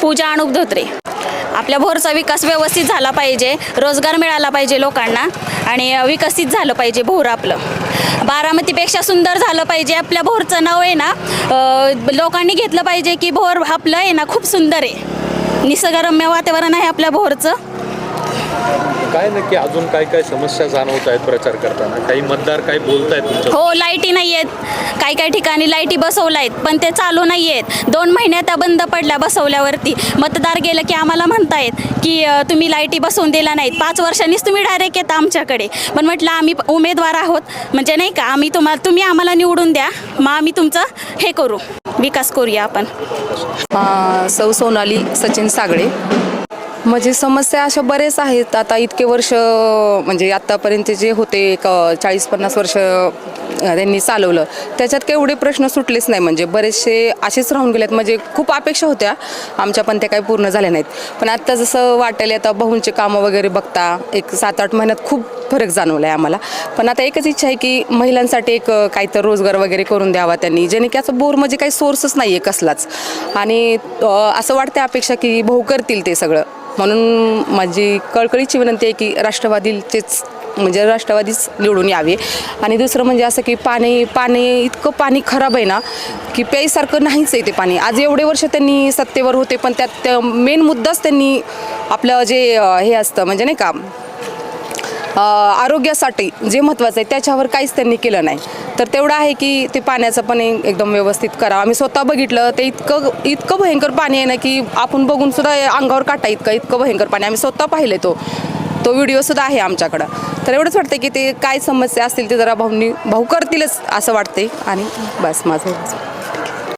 पूजा अनुप धोत्रे. आपल्या भोरचा विकास व्यवस्थित झाला पाहिजे रोजगार मिळाला पाहिजे लोकांना आणि विकसित झालं पाहिजे भोर आपलं. बारामतीपेक्षा सुंदर झालं पाहिजे आपल्या भोरचं नाव आहे ना लोकांनी घेतलं पाहिजे की भोर आपलं आहे ना खूप सुंदर आहे. निसर्गरम्य वातावरण आहे आपल्या भोरचं. काय नक्की अजून काय काय समस्या जाणवत आहेत प्रचार करताना? काही मतदार काय बोलतायत तुमच्या हो लाईटी नाही आहेत. काही काही ठिकाणी लाईटी बसवल्या आहेत पण ते चालू नाही आहेत. दोन महिन्यात त्या बंद पडल्या बसवल्यावरती. मतदार गेलं की आम्हाला म्हणतायत की तुम्ही लाईटी बसवून दिल्या नाहीत. पाच वर्षांनीच तुम्ही डायरेक्ट येता आमच्याकडे. पण म्हटलं आम्ही उमेदवार आहोत. म्हणजे नाही का आम्ही तुम्हाला तुम्ही आम्हाला निवडून द्या. मग आम्ही तुमचं हे करू. विकास करूया आपण. सौ सोनाली सचिन सागळे. म्हणजे समस्या अशा बरेच आहेत. आता इतके वर्ष म्हणजे आत्तापर्यंत जे होते एक चाळीस पन्नास वर्ष त्यांनी चालवलं. त्याच्यात काही एवढे प्रश्न सुटलेच नाही. म्हणजे बरेचसे असेच राहून गेलेत. म्हणजे खूप अपेक्षा होत्या. आमच्या पण त्या काही पूर्ण झाल्या नाहीत. पण आत्ता जसं वाटेल आता भाऊंचे कामं वगैरे बघता एक सात आठ महिन्यात खूप फरक जाणवला आहे आम्हाला. पण आता एकच इच्छा आहे की महिलांसाठी एक काहीतरी रोजगार वगैरे करून द्यावा त्यांनी. जेणे की असं बोर म्हणजे काही सोर्सच नाही आहे कसलाच. आणि असं वाटतं अपेक्षा की भाऊ करतील ते सगळं. म्हणून माझी कळकळीची विनंती आहे की राष्ट्रवादीचेच म्हणजे राष्ट्रवादीच निवडून यावे. आणि दुसरं म्हणजे असं की पाणी पाणी इतकं पाणी खराब आहे ना की प्यायसारखं नाहीच आहे ते पाणी. आज एवढे वर्ष त्यांनी सत्तेवर होते पण त्यात मेन मुद्दाच त्यांनी आपलं जे हे असतं म्हणजे नाही का आरोग्यासाठी जे महत्त्वाचं आहे त्याच्यावर काहीच त्यांनी केलं नाही. तर तेवढं आहे की ते पाण्याचं पण एकदम व्यवस्थित करावं. आम्ही स्वतः बघितलं ते इतकं इतकं भयंकर पाणी आहे ना की आपण बघून सुद्धा अंगावर काटा इतकं इतकं भयंकर पाणी. आम्ही स्वतः पाहिले तो. तो व्हिडिओसुद्धा आहे आमच्याकडं. तर एवढंच वाटतं की ते काय समस्या असतील ते जरा भाऊंनी भाऊ करतीलच असं वाटते आणि बस माझं